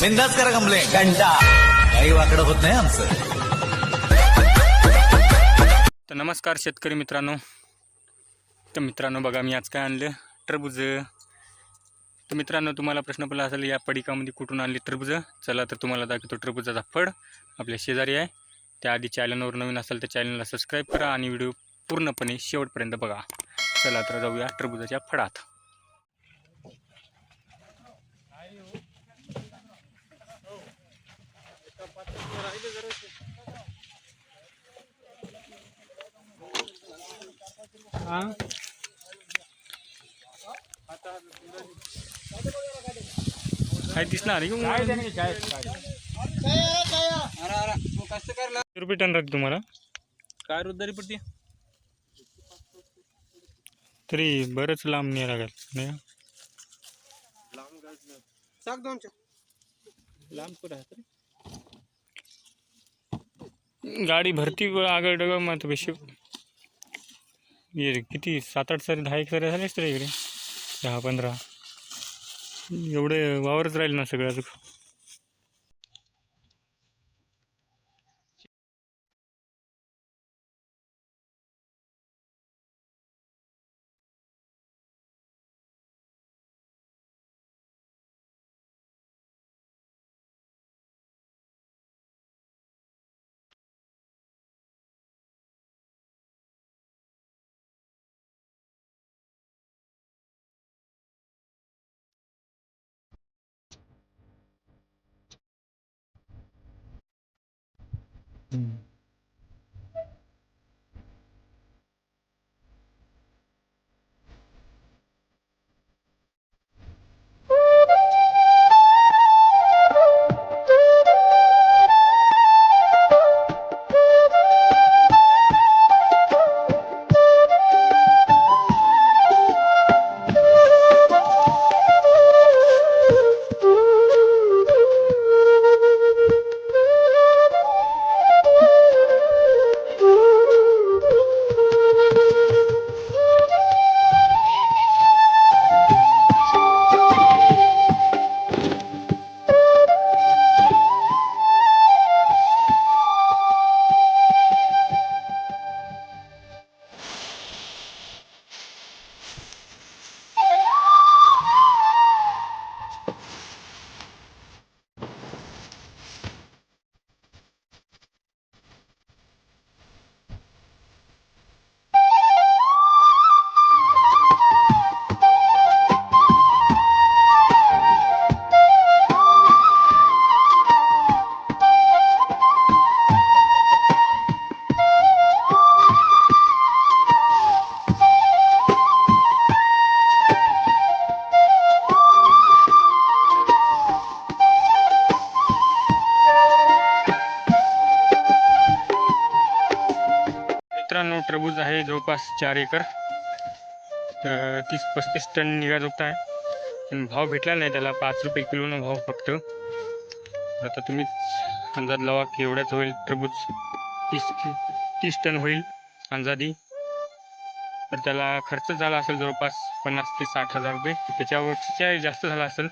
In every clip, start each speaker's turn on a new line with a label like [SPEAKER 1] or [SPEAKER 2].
[SPEAKER 1] बिंदास करा कंप्लेंट घंटा. काही वाकडं होत नाही आमचं.
[SPEAKER 2] तर नमस्कार शेतकरी मित्रांनो. तर मित्रांनो बघा मी आज काय आणलं? टरबूज. तर मित्रांनो तुम्हाला प्रश्न पडला असेल या पडिकामध्ये कुठून आणली टरबूज? चला तर तुम्हाला दाखवतो टरबुजाचा फळ. आपल्या शेजारी आहे. त्याआधी चॅनलवर नवीन असेल तर चॅनलला सबस्क्राईब करा आणि व्हिडिओ पूर्णपणे शेवटपर्यंत बघा. चला तर जाऊया टरबुजाच्या फळात. काय दिसणार रुपये टन राहते तुम्हाला
[SPEAKER 3] काय रुद्दारी पडते
[SPEAKER 2] तरी बरंच लांब नाही लागेल नाही का?
[SPEAKER 3] साग लांब कुठं आहे तरी?
[SPEAKER 2] गाडी भरती आगळ डगळ मग बेशी ये किती? सात आठ सारे दहा एक सारे झालेच तर इकडे. दहा पंधरा. एवढे वावरच राहील ना सगळं Mm. आहे जवळपास चार एकर. तर तीस पस्तीस टन निघाजोगता आहे. पण भाव भेटला नाही त्याला पाच रुपये किलोनं भाव फक्त. आता तुम्ही अंदाज लावा की एवढ्याच होईल टरबूज तीस तीस टन होईल अंदाजी. तर त्याला खर्च झाला असेल जवळपास पन्नास ते साठ हजार रुपये. त्याच्यावरच्या जास्त झाला असेल.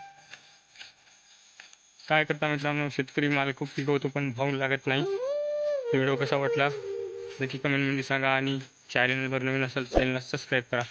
[SPEAKER 2] काय करता मित्रांनो शेतकरी माल खूप पिकवतो पण भाव लागत नाही. व्हिडिओ कसा वाटला? नक्की कमेंटमध्ये सांगा आणि चॅनलवर नवीन असाल चॅनलला सबस्क्राईब करा.